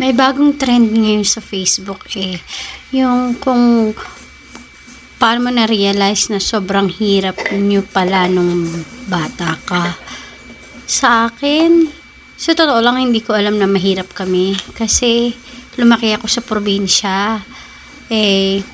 May bagong trend ngayon sa Facebook eh. Yung kung paano mo na-realize na sobrang hirap nyo pala nung bata ka. Sa akin, sa totoo lang hindi ko alam na mahirap kami. Kasi lumaki ako sa probinsya. Eh,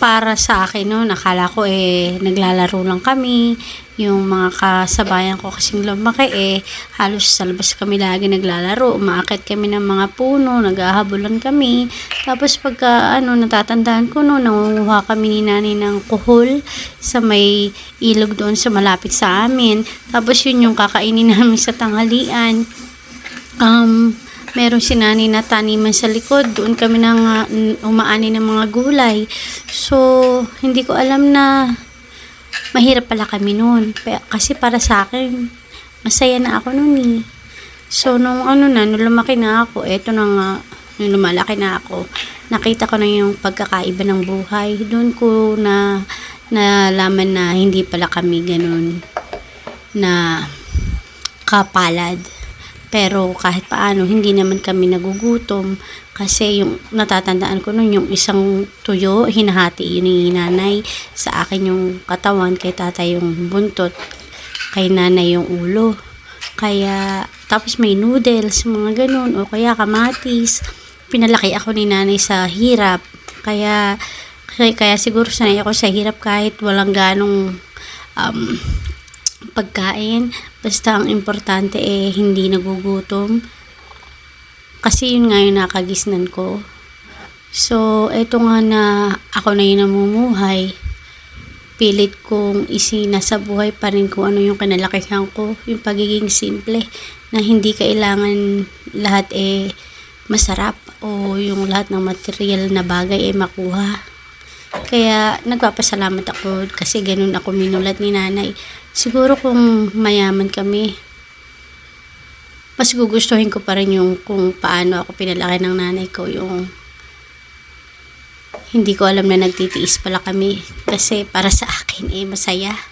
para sa akin no, nakala ko eh naglalaro lang kami. Yung mga kasabayan ko kasing lumaki eh halos sa labas kami lagi naglalaro. Umaakit kami ng mga puno, naghahabulan kami. Tapos pagka ano natatandaan ko no, nangunguha kami ni nanay ng kuhol sa may ilog doon sa malapit sa amin. Tapos yun yung kakainin namin sa tanghalian. Um, meron si nani na taniman sa likod. Doon kami nang uh, umaani ng mga gulay. So, hindi ko alam na mahirap pala kami noon. Kasi para sa akin, masaya na ako noon eh. So, nung ano na, nung lumaki na ako, eto na nga, nung lumalaki na ako, nakita ko na yung pagkakaiba ng buhay. Doon ko na nalaman na hindi pala kami ganun na kapalad. Pero kahit paano, hindi naman kami nagugutom. Kasi yung natatandaan ko nun, yung isang tuyo, hinahati yun ni nanay. Sa akin yung katawan, kay tatay yung buntot. Kay nanay yung ulo. Kaya, tapos may noodles, mga ganun. O kaya kamatis. Pinalaki ako ni nanay sa hirap. Kaya, kaya, kaya siguro sanay ako sa hirap kahit walang ganong um, pagkain. Basta ang importante eh hindi nagugutom. Kasi yun nga yung nakagisnan ko. So, eto nga na ako na yung namumuhay. Pilit kong isinasa buhay pa rin kung ano yung kinalakihan ko. Yung pagiging simple na hindi kailangan lahat eh masarap o yung lahat ng material na bagay eh makuha. Kaya nagpapasalamat ako kasi ganun ako minulat ni nanay. Siguro kung mayaman kami, mas gugustuhin ko pa rin yung kung paano ako pinalaki ng nanay ko. Yung hindi ko alam na nagtitiis pala kami kasi para sa akin eh masaya.